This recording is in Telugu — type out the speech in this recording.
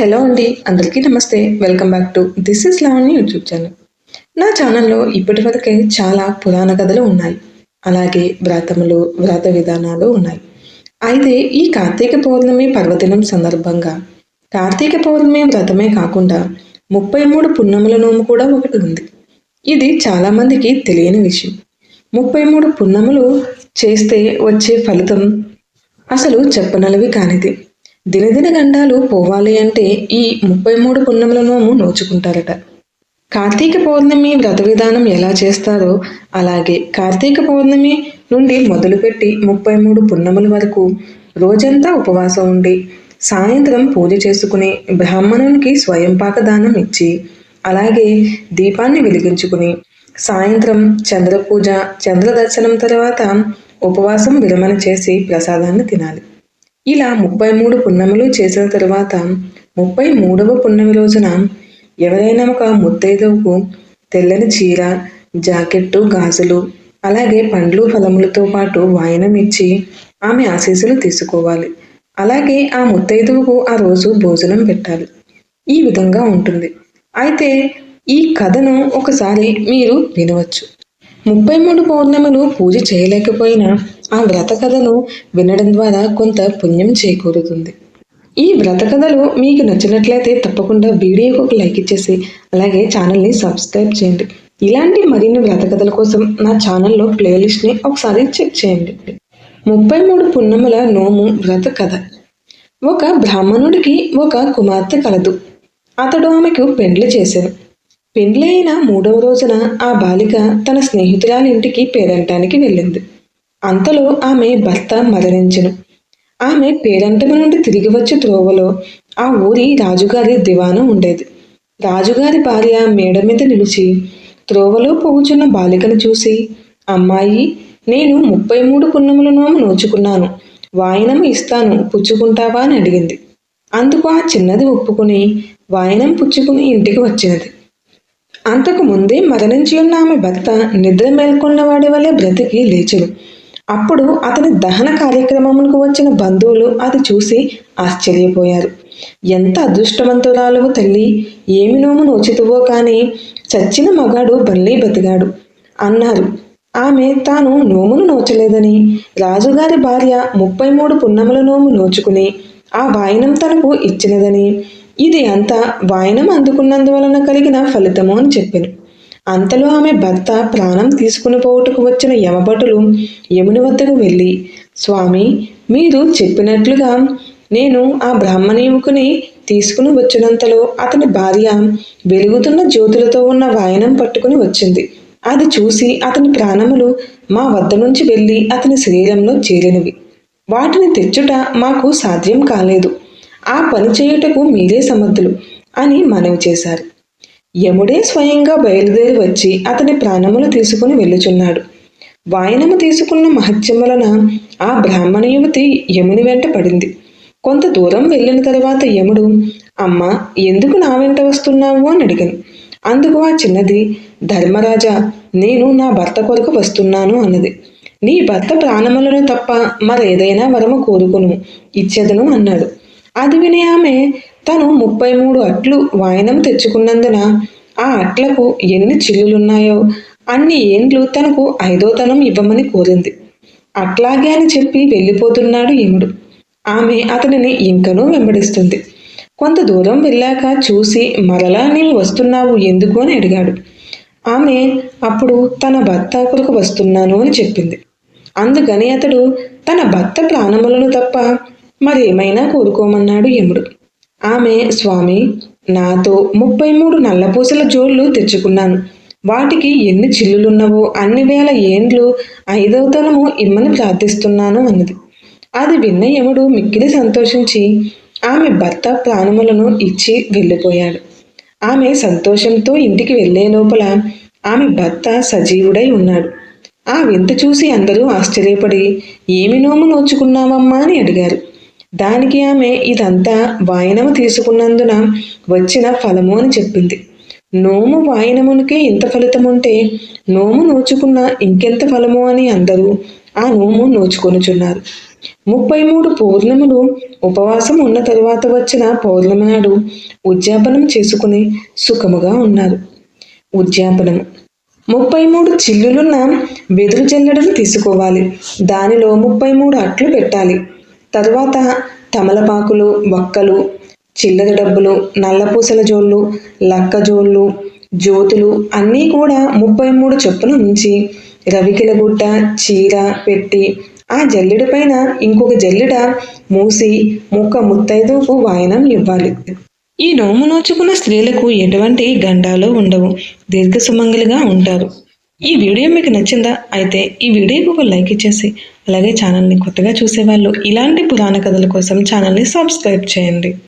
హలో అండి అందరికీ నమస్తే. Welcome back to this is Lavanya YouTube channel. నా ఛానల్లో ఇప్పటి వరకే చాలా పురాణ కథలు ఉన్నాయి. అలాగే వ్రతములు వ్రత విధానాలు ఉన్నాయి. అయితే ఈ కార్తీక పౌర్ణమి పర్వదినం సందర్భంగా కార్తీక పౌర్ణమి వ్రతమే కాకుండా ముప్పై మూడు పున్నముల నోము కూడా ఒకటి ఉంది. ఇది చాలామందికి తెలియని విషయం. ముప్పై మూడు పున్నములు చేస్తే వచ్చే ఫలితం అసలు చెప్పనలవి కానిది. దినదిన గండాలు పోవాలి అంటే ఈ ముప్పై మూడు పున్నముల నోము నోచుకుంటారట. కార్తీక పౌర్ణమి వ్రత విధానం ఎలా చేస్తారో అలాగే కార్తీక పౌర్ణమి నుండి మొదలుపెట్టి ముప్పై మూడు పున్నముల వరకు రోజంతా ఉపవాసం ఉండి సాయంత్రం పూజ చేసుకుని బ్రాహ్మణునికి స్వయంపాక దానం ఇచ్చి అలాగే దీపాన్ని వెలిగించుకుని సాయంత్రం చంద్రపూజ చంద్రదర్శనం చంద్ర దర్శనం తర్వాత ఉపవాసం విరమణ చేసి ప్రసాదాన్ని తినాలి. ఇలా ముప్పై మూడు పున్నములు చేసిన తరువాత ముప్పై మూడవ పున్నమి రోజున ఎవరైనా ఒక ముత్తైదవుకు తెల్లని చీర జాకెట్టు గాజులు అలాగే పండ్లు ఫలములతో పాటు వాయనం ఇచ్చి ఆమె ఆశీస్సులు తీసుకోవాలి. అలాగే ఆ ముత్తైదువుకు ఆ రోజు భోజనం పెట్టాలి. ఈ విధంగా ఉంటుంది. అయితే ఈ కథను ఒకసారి మీరు వినవచ్చు. ముప్పై మూడు పౌర్ణములు పూజ చేయలేకపోయినా ఆ వ్రత కథను వినడం ద్వారా కొంత పుణ్యం చేకూరుతుంది. ఈ వ్రత కథలు మీకు నచ్చినట్లయితే తప్పకుండా వీడియోకి ఒక లైక్ ఇచ్చేసి అలాగే ఛానల్ని సబ్స్క్రైబ్ చేయండి. ఇలాంటి మరిన్ని వ్రత కథల కోసం నా ఛానల్లో ప్లేలిస్ట్ని ఒకసారి చెక్ చేయండి. ముప్పై మూడు పున్నముల నోము వ్రత కథ. ఒక బ్రాహ్మణుడికి ఒక కుమార్తె కలదు. అతడు ఆమెకు పెండ్లి చేశాను పెండ్లి అయిన మూడవ రోజున ఆ బాలిక తన స్నేహితురాలి ఇంటికి పేరంటానికి వెళ్ళింది. అంతలో ఆమె భర్త మరణించను. ఆమె పేరంటము నుండి తిరిగి వచ్చే త్రోవలో ఆ ఊరి రాజుగారి దివానం ఉండేది. రాజుగారి భార్య మేడ మీద నిలిచి త్రోవలో పోగుచున్న బాలికను చూసి అమ్మాయి నేను ముప్పై మూడు పున్నములను నోచుకున్నాను. వాయనం ఇస్తాను పుచ్చుకుంటావా? అని అడిగింది. అందుకు ఆ చిన్నది ఒప్పుకుని వాయనం పుచ్చుకుని ఇంటికి వచ్చినది. అంతకు ముందే మరణించి ఉన్న ఆమె భర్త నిద్ర మేల్కొన్న వాడి వలె బ్రతికి లేచడు అప్పుడు అతని దహన కార్యక్రమమునకు వచ్చిన బంధువులు అది చూసి ఆశ్చర్యపోయారు. ఎంత అదృష్టవంతురాలువు తల్లి! ఏమి నోము నోచితువో కానీ చచ్చిన మగాడు బల్లి బతిగాడు అన్నారు ఆమె తాను నోమును నోచలేదని. రాజుగారి భార్య ముప్పై మూడు పున్నముల నోము నోచుకుని ఆ వాయనం తనకు ఇచ్చినదని. ఇది అంతా వాయనం అందుకున్నందువలన కలిగిన ఫలితము అని చెప్పాను. అంతలో ఆమె భర్త ప్రాణం తీసుకుని పోవుటకు వచ్చిన యమభటులు యముని వద్దకు వెళ్ళి స్వామి మీరు చెప్పినట్లుగా నేను ఆ బ్రాహ్మణ యువకుని తీసుకుని వచ్చినంతలో అతని భార్య వెలుగుతున్న జ్యోతులతో ఉన్న వాయనం పట్టుకుని వచ్చింది. అది చూసి అతని ప్రాణములు మా వద్ద నుంచి వెళ్ళి అతని శరీరంలో చేరినవి. వాటిని తెచ్చుట మాకు సాధ్యం కాలేదు. ఆ పని చేయుటకు మీరే సమర్థులు అని మనవి చేశారు. యముడే స్వయంగా బయలుదేరి వచ్చి అతని ప్రాణములు తీసుకుని వెళ్ళుచున్నాడు. వాయనము తీసుకున్న మహత్యం వలన ఆ బ్రాహ్మణ యువతి యముని వెంట పడింది. కొంత దూరం వెళ్ళిన తర్వాత యముడు అమ్మ ఎందుకు నా వెంట వస్తున్నావు? అని అడిగాను. అందుకు ఆ చిన్నది ధర్మరాజా నేను నా భర్త కొరకు వస్తున్నాను అన్నది. నీ భర్త ప్రాణములను తప్ప మరేదైనా వరము కోరుకును ఇచ్చేదను అన్నాడు. అది విని ఆమె తను ముప్పై మూడు అట్లు వాయనం తెచ్చుకున్నందున ఆ అట్లకు ఎన్ని చిల్లులున్నాయో అన్ని ఏండ్లు తనకు ఐదోతనం ఇవ్వమని కోరింది. అట్లాగే అని చెప్పి వెళ్ళిపోతున్నాడు యముడు. ఆమె అతనిని ఇంకనూ వెంబడిస్తుంది. కొంత దూరం వెళ్ళాక చూసి మరలా నీవు వస్తున్నావు ఎందుకు? అని అడిగాడు. ఆమె అప్పుడు తన భర్త కొరకు వస్తున్నాను అని చెప్పింది. అందుకని అతడు తన భర్త ప్రాణములను తప్ప మరేమైనా కోరుకోమన్నాడు యముడు. ఆమె స్వామి నాతో ముప్పై మూడు నల్లపూసల జోళ్ళు తెచ్చుకున్నాను. వాటికి ఎన్ని చిల్లులున్నవో అన్ని వేల ఏండ్లు ఐదవ తలము ఇమ్మని ప్రార్థిస్తున్నాను అన్నది. అది విన్న యముడు మిక్కిలి సంతోషించి ఆమె భర్త ప్రాణములను ఇచ్చి వెళ్ళిపోయాడు. ఆమె సంతోషంతో ఇంటికి వెళ్ళే లోపల ఆమె భర్త సజీవుడై ఉన్నాడు. ఆ వింత చూసి అందరూ ఆశ్చర్యపడి ఏమి నోము నోచుకున్నావమ్మా? అని అడిగారు. దానికి ఆమె ఇదంతా వాయనము తీసుకున్నందున వచ్చిన ఫలము అని చెప్పింది. నోము వాయనమునికే ఇంత ఫలితం ఉంటే నోము నోచుకున్న ఇంకెంత ఫలము అని అందరూ ఆ నోము నోచుకొనుచున్నారు. ముప్పై మూడు పౌర్ణములు ఉపవాసం ఉన్న తరువాత వచ్చిన పౌర్ణమి నాడు ఉద్యాపనం చేసుకుని సుఖముగా ఉన్నారు. ఉద్యాపనం ముప్పై మూడు చిల్లులున్న వెదురు జల్లెడను తీసుకోవాలి. దానిలో ముప్పై మూడు అట్లు పెట్టాలి. తరువాత తమలపాకులు వక్కలు చిల్లర డబ్బులు నల్లపూసల జోళ్ళు లక్క జోళ్ళు జ్యోతులు అన్నీ కూడా ముప్పై మూడు చొప్పున ఉంచి రవికిల గుట్ట చీర పెట్టి ఆ జల్లెడ పైన ఇంకొక జల్లెడ మూసి ముక్క ముత్తైదుకు వాయనం ఇవ్వాలి. ఈ నోము నోచుకున్న స్త్రీలకు ఎటువంటి గండాలు ఉండవు. దీర్ఘ సుమంగలిగా ఉంటారు. ఈ వీడియో మీకు నచ్చిందా? అయితే ఈ వీడియోకి ఒక లైక్ ఇచ్చేసి అలాగే ఛానల్ని కొత్తగా చూసేవాళ్ళు ఇలాంటి పురాణ కథల కోసం ఛానల్ని సబ్స్క్రైబ్ చేయండి.